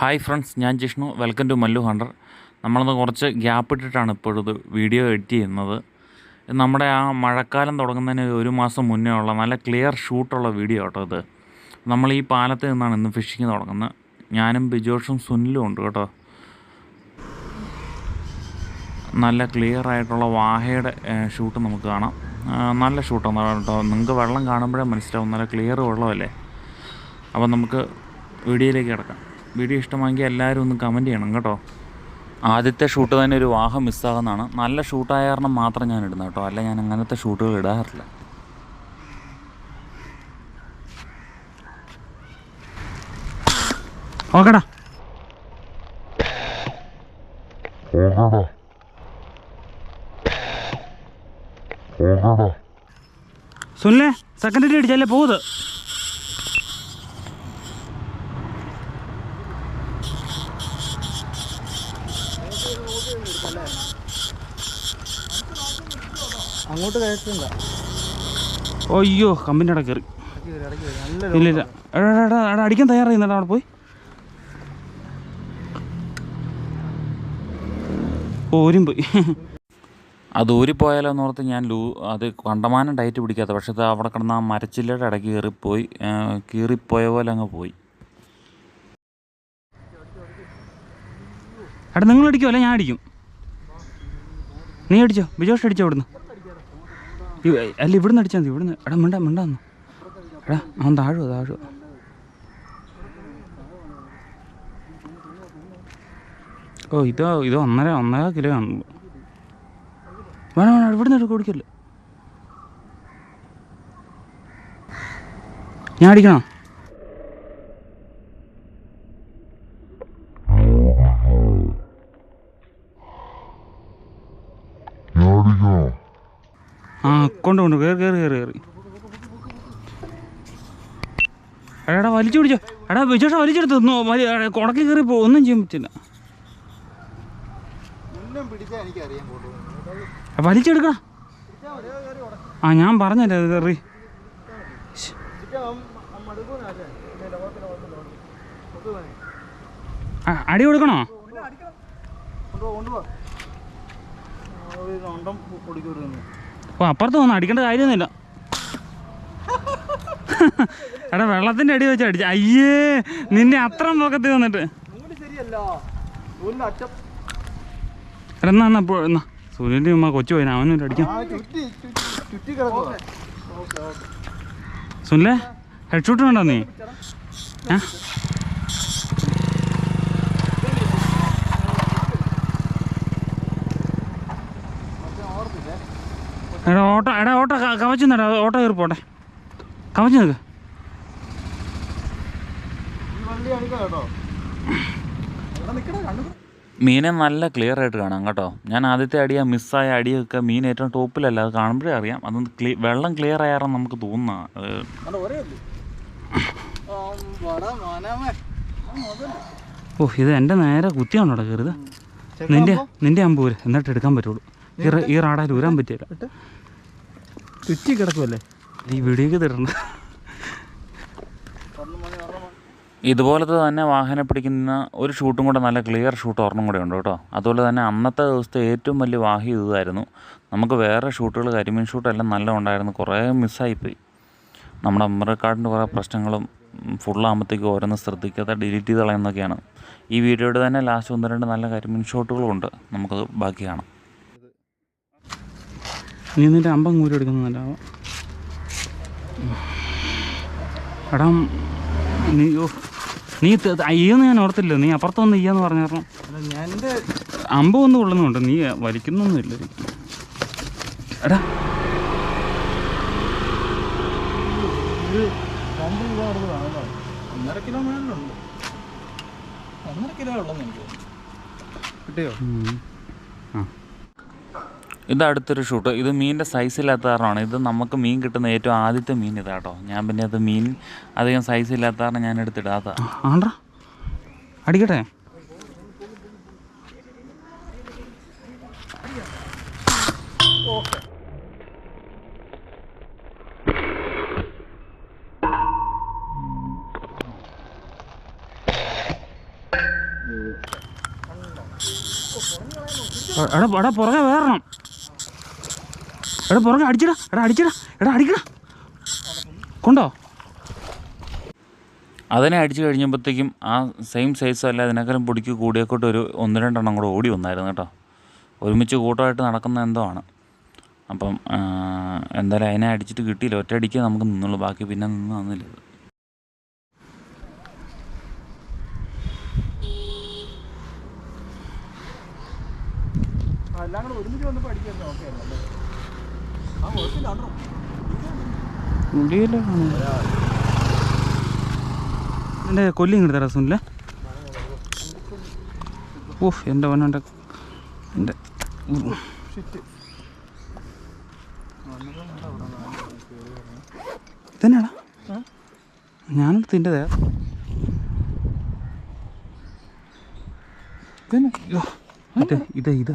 Hi friends ഞാൻ Jishnu. Welcome to Mallu hunter. നമ്മളൊന്ന് കുറച്ച് ഗ്യാപ്പ് ഇട്ടിട്ടാണ് ഇപ്പോഴത് വീഡിയോ എഡിറ്റ് ചെയ്യുന്നത്. നമ്മുടെ ആ മഴക്കാലം തുടങ്ങുന്നതിന് ഒരു മാസം മുന്നേ ഉള്ള നല്ല ക്ലിയർ ഷൂട്ടുള്ള വീഡിയോ കേട്ടോ ഇത്. നമ്മൾ ഈ പാലത്തിൽ നിന്നാണ് ഇന്ന് ഫിഷിങ് തുടങ്ങുന്നത്. ഞാനും ബിജോഷും സുനിലും ഉണ്ട് കേട്ടോ. നല്ല ക്ലിയർ ആയിട്ടുള്ള വാഹയുടെ ഷൂട്ട് നമുക്ക് കാണാം. നല്ല ഷൂട്ടാണ് കേട്ടോ. നിങ്ങൾക്ക് വെള്ളം കാണുമ്പോഴേ മനസ്സിലാവും. നല്ല ക്ലിയർ വെള്ളമല്ലേ. അപ്പോൾ നമുക്ക് വീഡിയോയിലേക്ക് കിടക്കാം. വീഡിയോ ഇഷ്ടമാണെങ്കിൽ എല്ലാവരും ഒന്ന് കമന്റ് ചെയ്യണം കേട്ടോ. ആദ്യത്തെ ഷൂട്ട് തന്നെ ഒരു വാഹം മിസ്സാകുന്നതാണ്. നല്ല ഷൂട്ടായ കാരണം മാത്രം ഞാൻ ഇടുന്നത് കേട്ടോ. അല്ല ഞാൻ അങ്ങനത്തെ ഷൂട്ടുകൾ ഇടാറില്ല. ഓക്കെടാ. സുനിലെ സെക്കൻഡ് അടിച്ചല്ലേ പോകുന്നത് അങ്ങോട്ട് കയറ്റില്ല. അയ്യോ കമ്പിന്റെ അവിടെ കയറി ഇല്ല ഇല്ല. എടാ എടാ, അടിക്കാൻ തയ്യാറായിരുന്നടാ അവിടെ പോയി. ഓരും ഊരും പോയി അത് ഊരിപ്പോയാലോ എന്ന് ഓർത്ത് ഞാൻ ലൂ അത് കണ്ടമാനം ടൈറ്റ് പിടിക്കാത്ത പക്ഷേ അത് അവിടെ കിടന്ന ആ മരച്ചില്ലയുടെ ഇടയ്ക്ക് കയറിപ്പോയി കീറിപ്പോയ പോലെ അങ്ങ് പോയി. എടാ നിങ്ങൾ അടിക്കോ അല്ല ഞാൻ അടിക്കും. നീ അടിച്ചോ. ബിജോഷ് അടിച്ചോ ഇവിടുന്ന്? ഇവ- അല്ല ഇവിടുന്ന് അടിച്ചാൽ മതി ഇവിടുന്ന്. എടാ മിണ്ടാ മിണ്ടാന്ന് എടാ അവൻ താഴുവോ താഴുവോ? ഓ ഇതോ ഇതോ ഒന്നര ഒന്നര കിലോ ആണല്ലോ വേണം വേണം ഇവിടുന്ന് എടുക്കും കുടിക്കല്ലേ ഞാൻ അടിക്കണോ? ആ കൊണ്ട് കൊണ്ട്. കയറി കയറി കയറി കയറി എടാ വലിച്ചു പിടിച്ചോ. എടാ വിശേഷം വലിച്ചെടുത്ത് തിന്നോ കുടക്കി കയറി പോ. ഒന്നും ചെയ്യാൻ പറ്റില്ല. വലിച്ചെടുക്കണ ആ ഞാൻ പറഞ്ഞല്ലേ അത് കയറി. ആ, അടി കൊടുക്കണോ? കൊണ്ടുപോ ഓ അപ്പുറത്ത് വന്ന് അടിക്കേണ്ട കാര്യമൊന്നുമില്ല. എടാ വെള്ളത്തിന്റെ അടി വെച്ച് അടിച്ച. അയ്യേ നിന്നെ അത്ര പൊക്കത്തിൽ വന്നിട്ട് എടാ എന്നാ എന്നാ എന്നാ. സൂര്യന്റെ ഉമ്മ കൊച്ചു പോയിന്. അവനും അടിക്കാം സുനിലേ ചുറ്റി ചുറ്റി ചുറ്റി കിടക്കുക ഓക്കെ ഓക്കെ സുനിലെ ഹെഡ് ഷൂട്ട് വേണ്ടോ നീ ഏ? എടാ ഓട്ടോ എടാ ഓട്ടോ കവച്ചു നിന്നടാ ഓട്ടോ കയറി പോട്ടെ. കവച്ചു നിൽക്ക്. ഈ കേട്ടോ അവിടെ നിൽക്കണേ കണ്ടു മീനെ നല്ല ക്ലിയർ ആയിട്ട് കാണാം കേട്ടോ. ഞാൻ ആദ്യത്തെ അടിയ മിസ്സായ അടിയൊക്കെ മീൻ ഏറ്റവും ടോപ്പിലല്ല അത് കാണുമ്പോഴേ അറിയാം. അതൊന്ന് ക്ലീ വെള്ളം ക്ലിയർ ആയാറാണ് നമുക്ക് തോന്നുന്ന ഓ ഇത് എന്റെ നേരെ കുത്തിയാണോ കയറിയത്? നിന്റെ നിന്റെ അമ്പൂര്. എന്നിട്ട് എടുക്കാൻ പറ്റുള്ളൂ. ഈ റാഡാൽ ഊരാൻ പറ്റില്ല ചുറ്റി കിടക്കുമല്ലേ ഈ വീഡിയോക്ക് തരണം. ഇതുപോലത്തെ തന്നെ വാഹനം പിടിക്കുന്ന ഒരു ഷൂട്ടും കൂടെ നല്ല ക്ലിയർ ഷൂട്ട് ഒരെണ്ണം കൂടെ ഉണ്ട് കേട്ടോ. അതുപോലെ തന്നെ അന്നത്തെ ദിവസത്തെ ഏറ്റവും വലിയ വാഹി ഇതായിരുന്നു. നമുക്ക് വേറെ ഷൂട്ടുകൾ കരിമീൻ ഷൂട്ടെല്ലാം നല്ല ഉണ്ടായിരുന്നു. കുറേ മിസ്സായിപ്പോയി നമ്മുടെ മെമ്മറി കാർഡിന്റെ കുറേ പ്രശ്നങ്ങളും ഫുള്ളാകുമ്പോഴത്തേക്ക് ഓരോന്ന് ശ്രദ്ധിക്കാതെ ഡിലീറ്റ് ചെയ്ത് കളയുന്നൊക്കെയാണ് ഈ വീഡിയോയുടെ തന്നെ ലാസ്റ്റ് ഒന്ന് രണ്ട് നല്ല കരിമീൻ ഷോട്ടുകളും ഉണ്ട്. നമുക്കത് ബാക്കി കാണാം. നീ നിന്റെ അമ്പം കൂരി എടുക്കുന്നുണ്ടാവും എടാ നീ ഓ നീ അയ്യെന്ന് ഞാൻ ഓർത്തില്ല. നീ അപ്പുറത്ത് വന്ന് ഇയ്യെന്ന് പറഞ്ഞ കാരണം അമ്പ കൊള്ളുന്നുണ്ട്. നീ വലിക്കുന്നൊന്നുമില്ല. എടാ. ഒന്നര കിലോ മേളിലുണ്ട് ഒന്നര കിലോ ഉള്ളെന്ന് എനിക്ക്. കിട്ടിയോ ആ. ഇത് അടുത്തൊരു ഷൂട്ട് ഇത് മീനിന്റെ സൈസ് ഇല്ലാത്ത കാരണമാണ്. ഇത് നമുക്ക് മീൻ കിട്ടുന്ന ഏറ്റവും ആദ്യത്തെ മീൻ ഇതാട്ടോ. ഞാൻ പിന്നെ അത് മീൻ അധികം സൈസ് ഇല്ലാത്ത കാരണം ഞാൻ എടുത്തിടാത്ത ആണ്ട്രാ അടിക്കട്ടെ. എടാ എടാ പുറകെ വേറണം എടാ പുറകെ അടിച്ചടാ. എടാ അടിച്ചടാ. എടാ അടിക്കടാ. കൊണ്ടോ? അതിനെ അടിച്ചു കഴിഞ്ഞപ്പോഴത്തേക്കും ആ സെയിം സൈസ് അല്ല അതിനേക്കാളും പൊടിക്ക് കൂടിയേക്കോട്ട് ഒരു ഒന്ന് രണ്ടെണ്ണം കൂടെ ഓടി വന്നായിരുന്നു കേട്ടോ. ഒരുമിച്ച് കൂട്ടമായിട്ട് നടക്കുന്ന എന്തോ ആണ്. അപ്പം എന്തായാലും അതിനെ അടിച്ചിട്ട് കിട്ടിയില്ല. ഒറ്റ അടിക്ക് നമുക്ക് നിന്നുള്ളൂ. ബാക്കി പിന്നെ നിന്ന് തന്നില്ല അല്ലാണ്ട് എല്ലാം കൂടെ ഒരുമിച്ച് വന്നപ്പോൾ അടിക്കാൻ ഓക്കെ അല്ലേ? മുടിയല്ലേ. എന്റെ കൊല്ലി ഇങ്ങോട്ട് തരാം സുനില്ല ഓഹ് എന്റെ വന്നെ എന്റെ ഷിറ്റ് ഇതന്നെയാടാ. ഞാനെടുത്ത് തിന്റെ തേ ഇത് ഇത്. ഇത്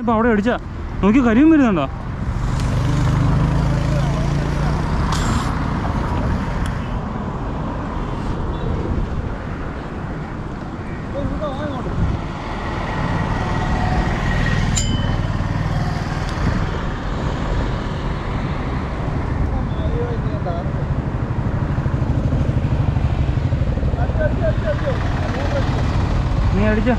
ഇപ്പം അവിടെ അടിച്ചാ നോക്കി കരിയും വരുന്നുണ്ടോ നീ അടിച്ചോ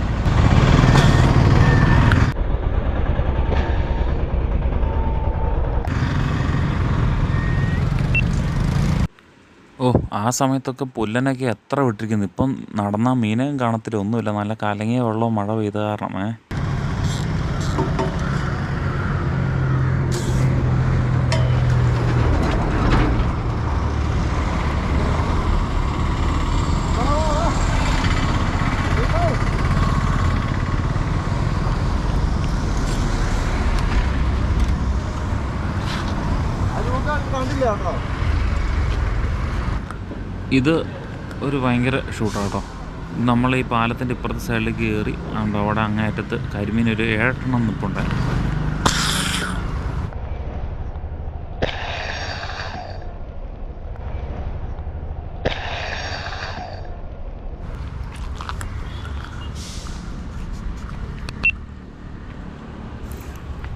ഓ ആ സമയത്തൊക്കെ പുല്ലനൊക്കെ എത്ര വിട്ടിരിക്കുന്നു. ഇപ്പം നടന്നാൽ മീനും കാണത്തില്ല ഒന്നുമില്ല. നല്ല കലങ്ങിയ വെള്ളവും മഴ പെയ്ത കാരണം ഇത് ഒരു ഭയങ്കര ഷൂട്ടാണ് നമ്മൾ ഈ പാലത്തിന്റെ ഇപ്പുറത്തെ സൈഡിൽ കയറി അതുകൊണ്ട് അവിടെ അങ്ങേയറ്റത്ത് കരിമീൻ ഒരു ഏഴെണ്ണം നിൽപ്പുണ്ട്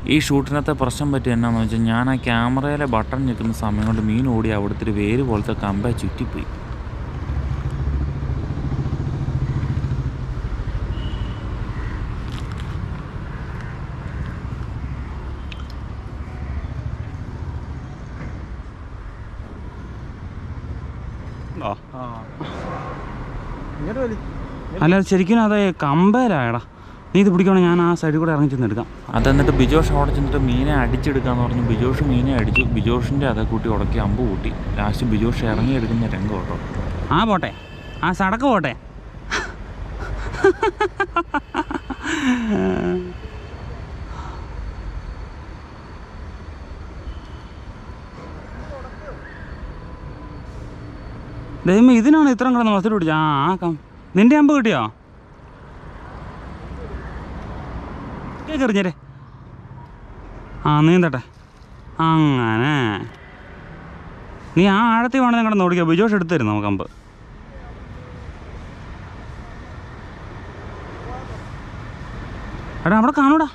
ഈ ഷൂട്ടിനകത്തെ പ്രശ്നം പറ്റി എന്നാന്ന് വെച്ചാൽ ഞാൻ ആ ക്യാമറയിലെ ബട്ടൺ ഞെക്കുന്ന സമയം കൊണ്ട് മീൻ ഓടി അവിടുത്തെ ഒരു വേര് പോലത്തെ കമ്പ ചുറ്റിപ്പോയി ആ ആ ഇങ്ങോട്ട് വലി അല്ല ശരിക്കും അത് കമ്പലായടാ. നീ ഇത് പിടിക്കണം ഞാൻ ആ സൈഡിൽ കൂടെ ഇറങ്ങി ചെന്നെടുക്കാം അത് അതെന്നിട്ട് ബിജോഷ് അവിടെ ചെന്നിട്ട് മീനെ അടിച്ചെടുക്കാന്ന് പറഞ്ഞ് ബിജോഷ് മീനെ അടിച്ചു. ബിജോഷിന്റെ അതേ കൂട്ടി ഉടക്കി അമ്പ് കൂട്ടി. ലാസ്റ്റ് ബിജോഷ് ഇറങ്ങി എടുക്കുന്ന രംഗം കേട്ടോ. ആ പോട്ടെ. ആ സടക്ക് പോട്ടെ. ദൈവം ഇതിനാണ് ഇത്രയും കിടന്ന് മസിൽ പിടിച്ച ആ ആ കം. നിന്റെ അമ്പ് കിട്ടിയോ? കേറിഞ്ഞേ ആ നീന്തട്ടെ അങ്ങനെ. നീ ആ ആഴത്തിൽ വേണമെങ്കിൽ കിടന്ന് നോടിക്കാം. ബിജോഷ് എടുത്തു നമുക്ക് അമ്പ്. എടാ അവിടെ കാണൂടാ.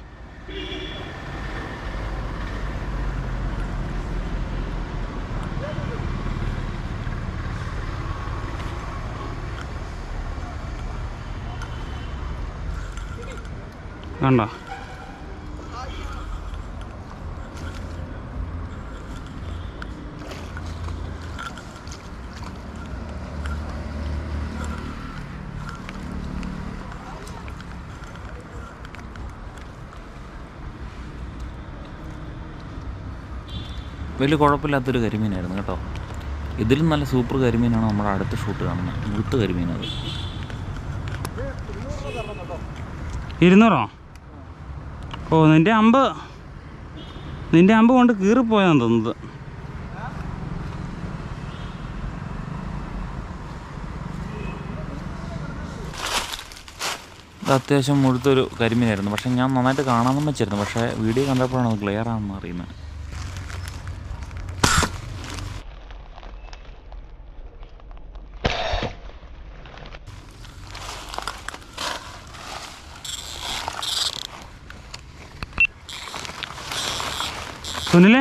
കണ്ടോ? വലിയ കുഴപ്പമില്ലാത്തൊരു കരിമീനായിരുന്നു കേട്ടോ. ഇതിലും നല്ല സൂപ്പർ കരിമീനാണ് നമ്മുടെ അടുത്ത ഷൂട്ട് കാണുന്നത്. മുഴുത്ത കരിമീനത് ഇരുന്നൂറോ? ഓ നിന്റെ അമ്പ്. നിന്റെ അമ്പ് കൊണ്ട് കീറിപ്പോയാന്ന് തോന്നുന്നത്. അത്യാവശ്യം മുഴുത്തൊരു കരിമീനായിരുന്നു. പക്ഷെ ഞാൻ നന്നായിട്ട് കാണാമെന്ന് വെച്ചിരുന്നു. പക്ഷേ വീഡിയോ കണ്ടപ്പോഴാണ് അത് ക്ലിയർ ആണെന്ന് അറിയുന്നത് സുനിലേ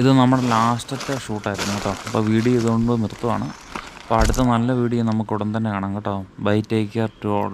ഇത് നമ്മുടെ ലാസ്റ്റത്തെ ഷൂട്ടായിരുന്നു കേട്ടോ. അപ്പോൾ വീഡിയോ ഇതുകൊണ്ട് നിർത്തുവാണ്. അപ്പോൾ അടുത്ത നല്ല വീഡിയോ നമുക്ക് ഉടൻ തന്നെ കാണാം കേട്ടോ. Bye take care to all